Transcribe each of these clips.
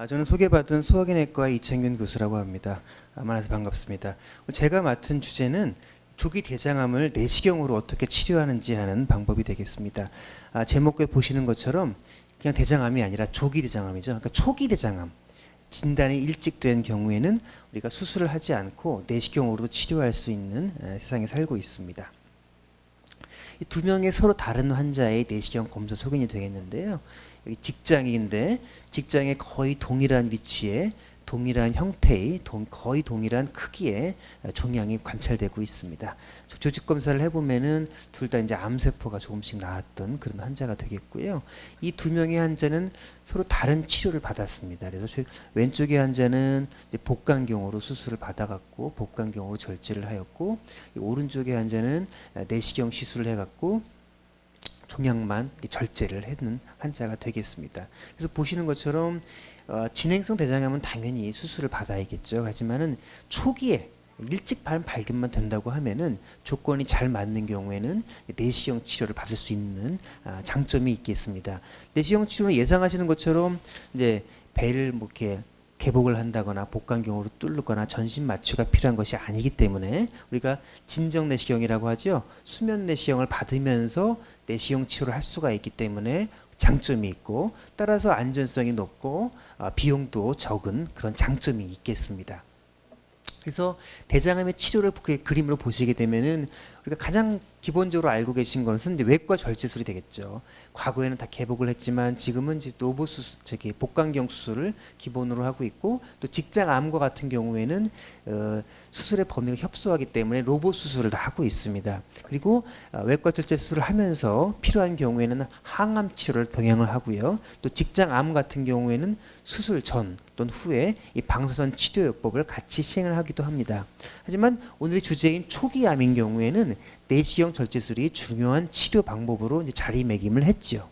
아, 저는 소개받은 소화기내과 이창균 교수라고 합니다. 아, 만나서 반갑습니다. 제가 맡은 주제는 조기 대장암을 내시경으로 어떻게 치료하는지 하는 방법이 되겠습니다. 아, 제목에 보시는 것처럼 그냥 대장암이 아니라 조기 대장암이죠. 그러니까 초기 대장암. 진단이 일찍 된 경우에는 우리가 수술을 하지 않고 내시경으로도 치료할 수 있는 에, 세상에 살고 있습니다. 이두 명의 서로 다른 환자의 내시경 검사 소견이 되겠는데요. 여기 직장인데 직장에 거의 동일한 위치에 동일한 형태의 동- 거의 동일한 크기의 종양이 관찰되고 있습니다. 조- 조직 검사를 해보면은 둘 다 이제 암세포가 조금씩 나왔던 그런 환자가 되겠고요. 이 두 명의 환자는 서로 다른 치료를 받았습니다. 그래서 저- 왼쪽의 환자는 복강경으로 수술을 받아갖고 복강경으로 절제를 하였고 이 오른쪽의 환자는 내시경 시술을 해갖고 종양만 이 절제를 했는 환자가 되겠습니다. 그래서 보시는 것처럼 어, 진행성 대장암은 당연히 수술을 받아야겠죠. 하지만은 초기에 일찍 발 발견만 된다고 하면은 조건이 잘 맞는 경우에는 내시경 치료를 받을 수 있는 아, 장점이 있겠습니다. 내시경 치료는 예상하시는 것처럼 이제 배를 뭐 이렇게 개복을 한다거나 복강경으로 뚫거나 전신 마취가 필요한 것이 아니기 때문에 우리가 진정 내시경이라고 하죠. 수면 내시경을 받으면서 내시경 치료를 할 수가 있기 때문에 장점이 있고 따라서 안전성이 높고 아, 비용도 적은 그런 장점이 있겠습니다. 그래서 대장암의 치료를 그 그림으로 보시게 되면은 우리가 가장 기본적으로 알고 계신 것은 외과 절제술이 되겠죠. 과거에는 다 개복을 했지만 지금은 이제 로봇 수술, 저기 복강경 수술을 기본으로 하고 있고 또 직장 암과 같은 경우에는 어, 수술의 범위가 협소하기 때문에 로봇 수술을 다 하고 있습니다. 그리고 어, 외과 절제 수술을 하면서 필요한 경우에는 항암 치료를 병행을 하고요. 또 직장 암 같은 경우에는 수술 전 또는 후에 이 방사선 치료 요법을 같이 시행을 하기도 합니다. 하지만 오늘의 주제인 초기 암인 경우에는 내시경 절제술이 중요한 치료 방법으로 이제 자리매김을 했지요.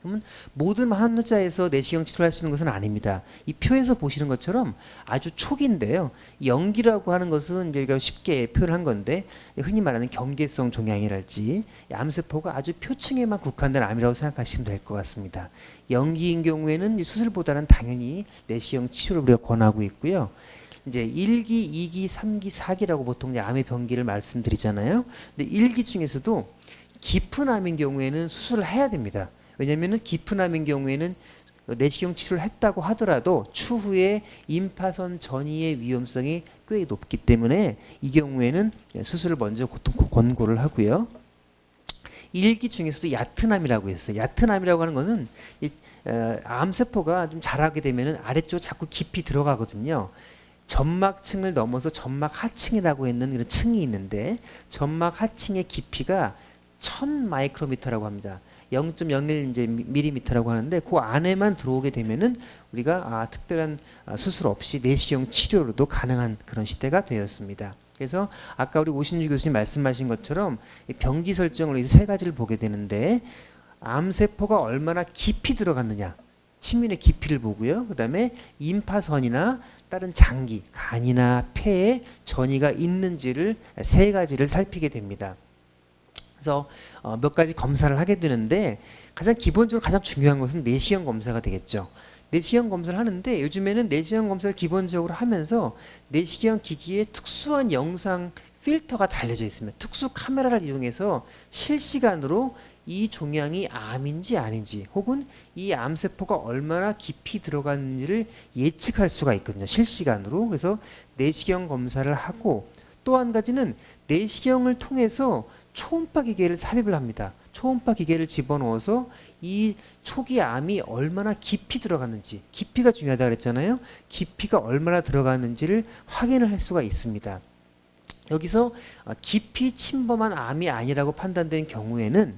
그러면 모든 환자에서 내시경 치료를 할 수 있는 것은 아닙니다. 이 표에서 보시는 것처럼 아주 초기인데요. 이 연기라고 하는 것은 이제 우리가 쉽게 표현한 건데 흔히 말하는 경계성 종양이랄지 이 암세포가 아주 표층에만 국한된 암이라고 생각하시면 될 것 같습니다. 연기인 경우에는 이 수술보다는 당연히 내시경 치료를 우리가 권하고 있고요. 이제 1기, 2기, 3기, 4기라고 보통 이제 암의 병기를 말씀드리잖아요. 근데 1기 중에서도 깊은 암인 경우에는 수술을 해야 됩니다. 왜냐하면 깊은 암인 경우에는 내시경 치료를 했다고 하더라도 추후에 임파선 전이의 위험성이 꽤 높기 때문에 이 경우에는 수술을 먼저 보통 권고를 하고요. 일기 중에서도 얕은 암이라고 했어요. 얕은 암이라고 하는 거는 이, 어, 암세포가 좀 자라게 되면은 아래쪽 자꾸 깊이 들어가거든요. 점막층을 넘어서 점막 하층이라고 했는 그런 층이 있는데 점막 하층의 깊이가 1000 마이크로미터라고 합니다. 0.01 이제 밀리미터라고 하는데 그 안에만 들어오게 되면은 우리가 아, 특별한 아, 수술 없이 내시경 치료로도 가능한 그런 시대가 되었습니다. 그래서 아까 우리 오신주 교수님 말씀하신 것처럼 이 병기 설정으로 해서 세 가지를 보게 되는데 암세포가 얼마나 깊이 들어갔느냐 침민의 깊이를 보고요. 그 다음에 임파선이나 다른 장기, 간이나 폐에 전이가 있는지를 세 가지를 살피게 됩니다. 그래서 어, 몇 가지 검사를 하게 되는데 가장 기본적으로 가장 중요한 것은 내시경 검사가 되겠죠. 내시경 검사를 하는데 요즘에는 내시경 검사를 기본적으로 하면서 내시경 기기에 특수한 영상 필터가 달려져 있습니다. 특수 카메라를 이용해서 실시간으로 이 종양이 암인지 아닌지 혹은 이 암세포가 얼마나 깊이 들어갔는지를 예측할 수가 있거든요. 실시간으로. 그래서 내시경 검사를 하고 또 한 가지는 내시경을 통해서 초음파 기계를 삽입을 합니다. 초음파 기계를 집어넣어서 이 초기 암이 얼마나 깊이 들어갔는지 깊이가 중요하다 그랬잖아요. 깊이가 얼마나 들어갔는지를 확인을 할 수가 있습니다. 여기서 어, 깊이 침범한 암이 아니라고 판단된 경우에는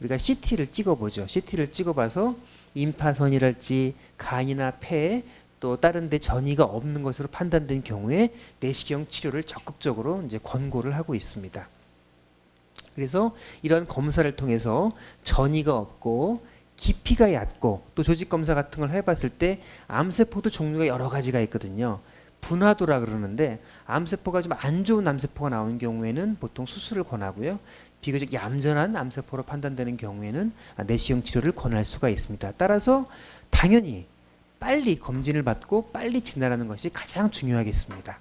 우리가 CT를 찍어보죠. CT를 찍어봐서 임파선이랄지 간이나 폐에 또 다른 데 전이가 없는 것으로 판단된 경우에 내시경 치료를 적극적으로 이제 권고를 하고 있습니다. 그래서 이런 검사를 통해서 전이가 없고 깊이가 얕고 또 조직 검사 같은 걸 해봤을 때 암세포도 종류가 여러 가지가 있거든요. 분화도라 그러는데 암세포가 좀 안 좋은 암세포가 나오는 경우에는 보통 수술을 권하고요. 비교적 얌전한 암세포로 판단되는 경우에는 내시경 치료를 권할 수가 있습니다. 따라서 당연히 빨리 검진을 받고 빨리 진단하는 것이 가장 중요하겠습니다.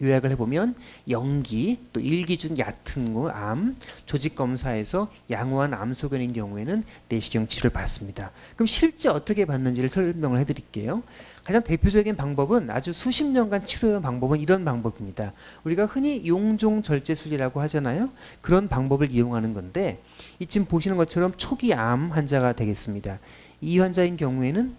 요약을 해보면 연기, 또 일기 중 얕은 거, 암, 조직 검사에서 양호한 암 소견인 경우에는 내시경 치료를 받습니다. 그럼 실제 어떻게 받는지를 설명을 해드릴게요. 가장 대표적인 방법은 아주 수십 년간 치료해온 방법은 이런 방법입니다. 우리가 흔히 용종 절제술이라고 하잖아요. 그런 방법을 이용하는 건데 이 지금 보시는 것처럼 초기 암 환자가 되겠습니다. 이 환자인 경우에는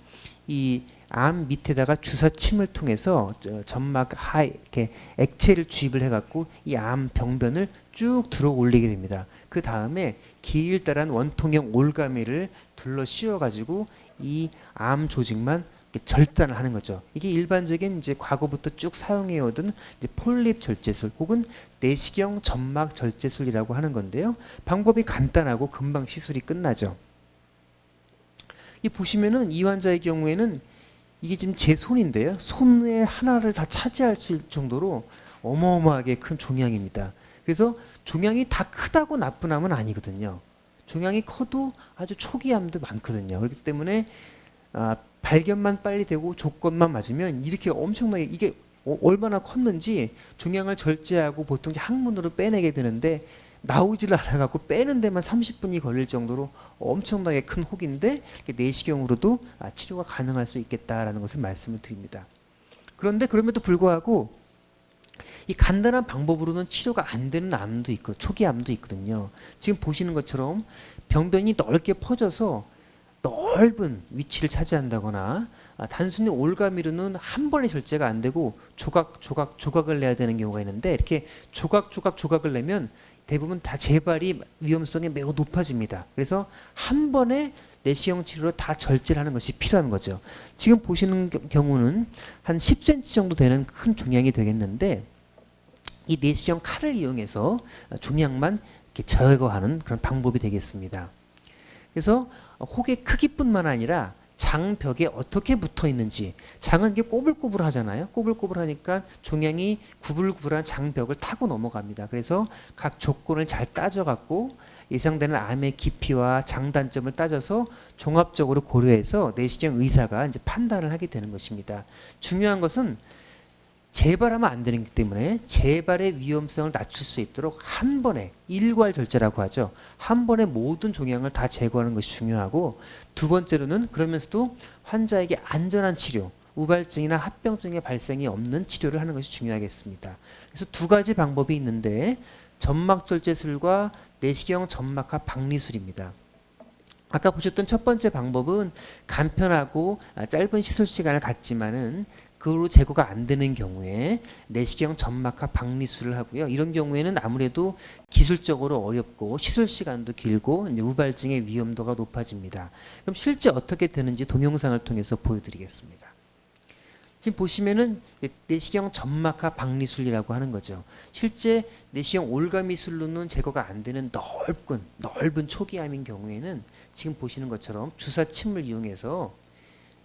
이 암 밑에다가 주사침을 통해서 저 점막 하 이렇게 액체를 주입을 해갖고 이 암 병변을 쭉 들어 올리게 됩니다. 그 다음에 길다란 원통형 올가미를 둘러 씌워가지고 이 암 조직만 절단을 하는 거죠. 이게 일반적인 이제 과거부터 쭉 사용해 오던 이제 폴립 절제술 혹은 내시경 점막 절제술이라고 하는 건데요. 방법이 간단하고 금방 시술이 끝나죠. 이 보시면은 이 환자의 경우에는 이게 지금 제 손인데요. 손의 하나를 다 차지할 수 있을 정도로 어마어마하게 큰 종양입니다. 그래서 종양이 다 크다고 나쁜 암은 아니거든요. 종양이 커도 아주 초기 암도 많거든요. 그렇기 때문에 아, 발견만 빨리 되고 조건만 맞으면 이렇게 엄청나게 이게 어, 얼마나 컸는지 종양을 절제하고 보통 이제 항문으로 빼내게 되는데 나오지를 않아갖고 빼는 데만 30분이 걸릴 정도로 엄청나게 큰 혹인데 이렇게 내시경으로도 아, 치료가 가능할 수 있겠다라는 것을 말씀을 드립니다. 그런데 그럼에도 불구하고 이 간단한 방법으로는 치료가 안 되는 암도 있고 초기 암도 있거든요. 지금 보시는 것처럼 병변이 넓게 퍼져서 넓은 위치를 차지한다거나 아, 단순히 올가미로는 한 번에 절제가 안 되고 조각 조각 조각을 내야 되는 경우가 있는데 이렇게 조각 조각 조각을 내면 대부분 다 재발이 위험성이 매우 높아집니다. 그래서 한 번에 내시경 치료로 다 절제를 하는 것이 필요한 거죠. 지금 보시는 겨- 경우는 한 10cm 정도 되는 큰 종양이 되겠는데 이 내시경 칼을 이용해서 종양만 이렇게 제거하는 그런 방법이 되겠습니다. 그래서 혹의 크기뿐만 아니라 장벽에 어떻게 붙어 있는지 장은 이게 꼬불꼬불 하잖아요. 꼬불꼬불 하니까 종양이 구불구불한 장벽을 타고 넘어갑니다. 그래서 각 조건을 잘 따져갖고 예상되는 암의 깊이와 장단점을 따져서 종합적으로 고려해서 내시경 의사가 이제 판단을 하게 되는 것입니다. 중요한 것은 재발하면 안 되기 때문에 재발의 위험성을 낮출 수 있도록 한 번에 일괄 절제라고 하죠. 한 번에 모든 종양을 다 제거하는 것이 중요하고 두 번째로는 그러면서도 환자에게 안전한 치료, 우발증이나 합병증의 발생이 없는 치료를 하는 것이 중요하겠습니다. 그래서 두 가지 방법이 있는데 점막 절제술과 내시경 점막합 박리술입니다. 아까 보셨던 첫 번째 방법은 간편하고 아, 짧은 시술 시간을 갖지만은 그 후로 제거가 안 되는 경우에 내시경 점막합 박리술을 하고요. 이런 경우에는 아무래도 기술적으로 어렵고 시술 시간도 길고 우발증의 위험도가 높아집니다. 그럼 실제 어떻게 되는지 동영상을 통해서 보여드리겠습니다. 지금 보시면은 내시경 점막합 박리술이라고 하는 거죠. 실제 내시경 올가미술로는 제거가 안 되는 넓은 넓은 초기암인 경우에는 지금 보시는 것처럼 주사 침을 이용해서 이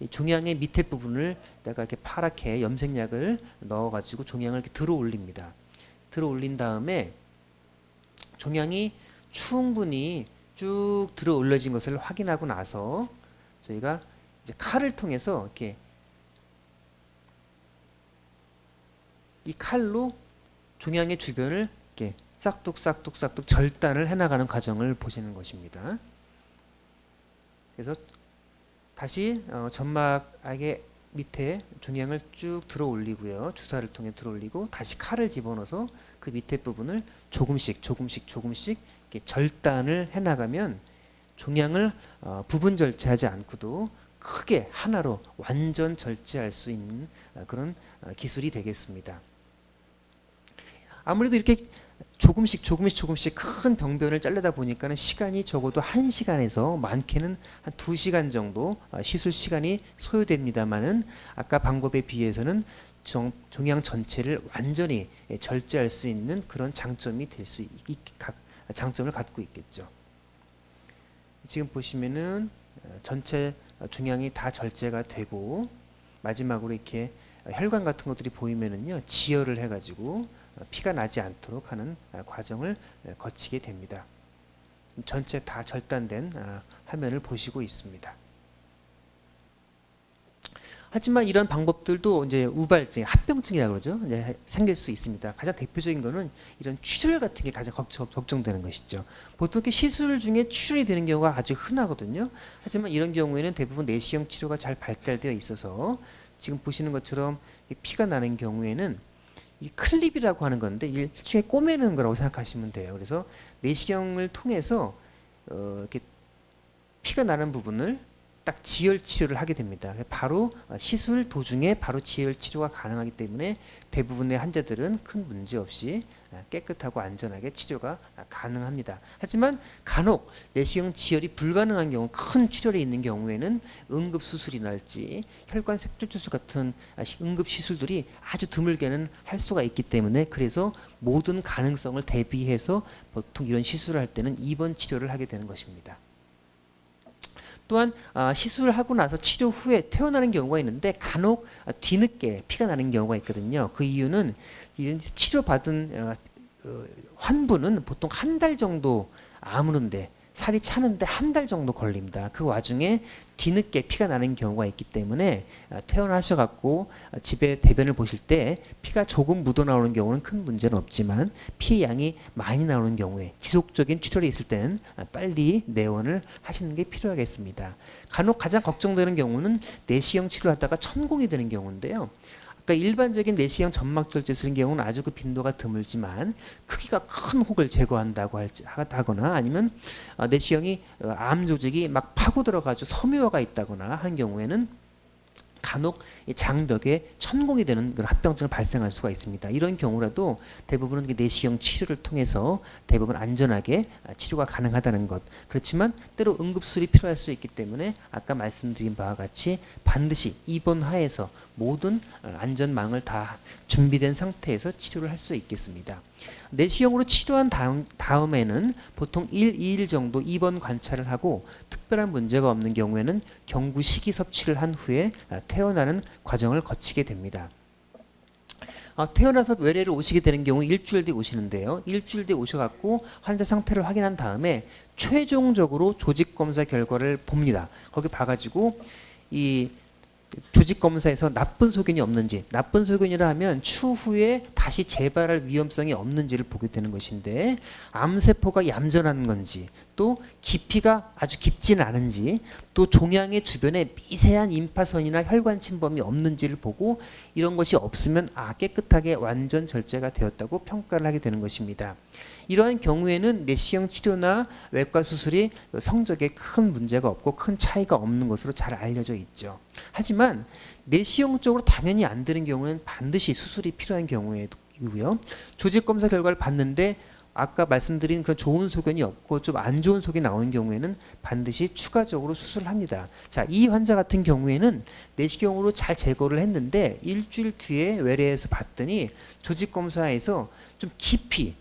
종양의 밑에 부분을 내가 이렇게 파랗게 염색약을 넣어가지고 종양을 이렇게 들어 올립니다. 들어 올린 다음에 종양이 충분히 쭉 들어 올려진 것을 확인하고 나서 저희가 이제 칼을 통해서 이렇게 이 칼로 종양의 주변을 이렇게 싹둑 싹둑 싹둑 절단을 해나가는 과정을 보시는 것입니다. 그래서 다시 어, 점막의 밑에 종양을 쭉 들어 올리고요. 주사를 통해 들어 올리고 다시 칼을 집어넣어서 그 밑에 부분을 조금씩 조금씩 조금씩 절단을 해 나가면 종양을 어, 부분 절제하지 않고도 크게 하나로 완전 절제할 수 있는 어, 그런 어, 기술이 되겠습니다. 아무래도 이렇게 조금씩 조금씩 조금씩 큰 병변을 자르다 보니까는 시간이 적어도 1시간에서 많게는 한 2시간 정도 어, 시술 시간이 소요됩니다만은 아까 방법에 비해서는 종, 종양 전체를 완전히 예, 절제할 수 있는 그런 장점이 될수 장점을 갖고 있겠죠. 지금 보시면은 어, 전체 종양이 다 절제가 되고 마지막으로 이렇게 혈관 같은 것들이 보이면은요 지혈을 해가지고 어, 피가 나지 않도록 하는 아, 과정을 에, 거치게 됩니다. 전체 다 절단된 아, 화면을 보시고 있습니다. 하지만 이런 방법들도 이제 우발증, 합병증이라고 그러죠. 이제 생길 수 있습니다. 가장 대표적인 거는 이런 출혈 같은 게 가장 걱정, 걱정되는 것이죠. 보통 시술 중에 출혈이 되는 경우가 아주 흔하거든요. 하지만 이런 경우에는 대부분 내시경 치료가 잘 발달되어 있어서 지금 보시는 것처럼 이 피가 나는 경우에는 이 클립이라고 하는 건데 일종의 꼬매는 거라고 생각하시면 돼요. 그래서 내시경을 통해서 어, 이렇게 피가 나는 부분을 딱 지혈 치료를 하게 됩니다. 바로 시술 도중에 바로 지혈 치료가 가능하기 때문에 대부분의 환자들은 큰 문제 없이 깨끗하고 안전하게 치료가 가능합니다. 하지만 간혹 내시경 지혈이 불가능한 경우, 큰 출혈이 있는 경우에는 응급 수술이랄지 혈관 색출 수술 같은 응급 시술들이 아주 드물게는 할 수가 있기 때문에 그래서 모든 가능성을 대비해서 보통 이런 시술을 할 때는 입원 치료를 하게 되는 것입니다. 또한 아, 시술을 하고 나서 치료 후에 퇴원하는 경우가 있는데 간혹 아, 뒤늦게 피가 나는 경우가 있거든요. 그 이유는 이 치료받은 어, 어, 환부는 보통 한 달 정도 아무는데 살이 차는데 한 달 정도 걸립니다. 그 와중에 뒤늦게 피가 나는 경우가 있기 때문에 아, 퇴원하셔갖고 집에 대변을 보실 때 피가 조금 묻어 나오는 경우는 큰 문제는 없지만 피 양이 많이 나오는 경우에 지속적인 출혈이 있을 때는 빨리 내원을 하시는 게 필요하겠습니다. 간혹 가장 걱정되는 경우는 내시경 치료하다가 천공이 되는 경우인데요. 그러니까 일반적인 내시경 점막절제술인 경우는 아주 그 빈도가 드물지만 크기가 큰 혹을 제거한다고 하거나 아니면 어, 내시경이 어, 암 조직이 막 파고 들어가지고 섬유화가 있다거나 한 경우에는 간혹 장벽에 천공이 되는 그런 합병증을 발생할 수가 있습니다. 이런 경우라도 대부분은 내시경 치료를 통해서 대부분 안전하게 아, 치료가 가능하다는 것. 그렇지만 때로 응급수술이 필요할 수 있기 때문에 아까 말씀드린 바와 같이 반드시 입원 하에서 모든 어, 안전망을 다 준비된 상태에서 치료를 할 수 있겠습니다. 내시경으로 치료한 다음, 다음에는 보통 1, 2일 정도 입원 관찰을 하고 특별한 문제가 없는 경우에는 경구 식이 섭취를 한 후에 아, 퇴원하는 과정을 거치게 됩니다. 어, 태어나서 외래를 오시게 되는 경우 일주일 뒤에 오시는데요. 일주일 뒤에 오셔갖고 환자 상태를 확인한 다음에 최종적으로 조직 검사 결과를 봅니다. 거기 봐가지고 이 조직 검사에서 나쁜 소견이 없는지 나쁜 소견이라 하면 추후에 다시 재발할 위험성이 없는지를 보게 되는 것인데 암세포가 얌전한 건지 또 깊이가 아주 깊지는 않은지 또 종양의 주변에 미세한 임파선이나 혈관 침범이 없는지를 보고 이런 것이 없으면 아 깨끗하게 완전 절제가 되었다고 평가를 하게 되는 것입니다. 이러한 경우에는 내시경 치료나 외과 수술이 성적에 큰 문제가 없고 큰 차이가 없는 것으로 잘 알려져 있죠. 하지만 내시경 쪽으로 당연히 안 되는 경우는 반드시 수술이 필요한 경우이고요. 조직 검사 결과를 봤는데 아까 말씀드린 그런 좋은 소견이 없고 좀 안 좋은 소견이 나오는 경우에는 반드시 추가적으로 수술을 합니다. 자, 이 환자 같은 경우에는 내시경으로 잘 제거를 했는데 일주일 뒤에 외래에서 봤더니 조직 검사에서 좀 깊이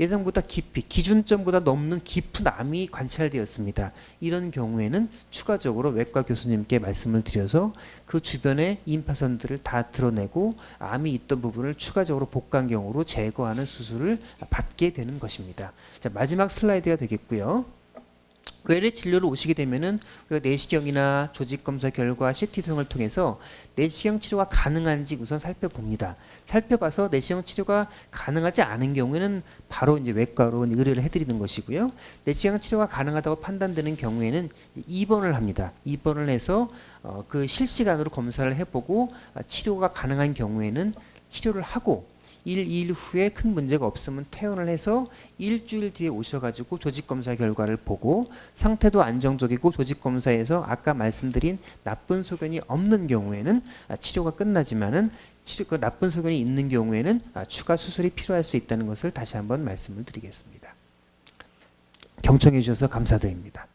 예상보다 깊이 기준점보다 넘는 깊은 암이 관찰되었습니다. 이런 경우에는 추가적으로 외과 교수님께 말씀을 드려서 그 주변의 임파선들을 다 드러내고 암이 있던 부분을 추가적으로 복강경으로 제거하는 수술을 받게 되는 것입니다. 자, 마지막 슬라이드가 되겠고요. 외래 진료를 오시게 되면은 우리가 내시경이나 조직 검사 결과 CT 등을 통해서 내시경 치료가 가능한지 우선 살펴봅니다. 살펴봐서 내시경 치료가 가능하지 않은 경우에는 바로 이제 외과로 의뢰를 해드리는 것이고요. 내시경 치료가 가능하다고 판단되는 경우에는 입원을 합니다. 입원을 해서 어, 그 실시간으로 검사를 해보고 아, 치료가 가능한 경우에는 치료를 하고 1, 2일 후에 큰 문제가 없으면 퇴원을 해서 일주일 뒤에 오셔가지고 조직검사 결과를 보고 상태도 안정적이고 조직검사에서 아까 말씀드린 나쁜 소견이 없는 경우에는 아, 치료가 끝나지만은 치료 그 나쁜 소견이 있는 경우에는 아, 추가 수술이 필요할 수 있다는 것을 다시 한번 말씀을 드리겠습니다. 경청해 주셔서 감사드립니다.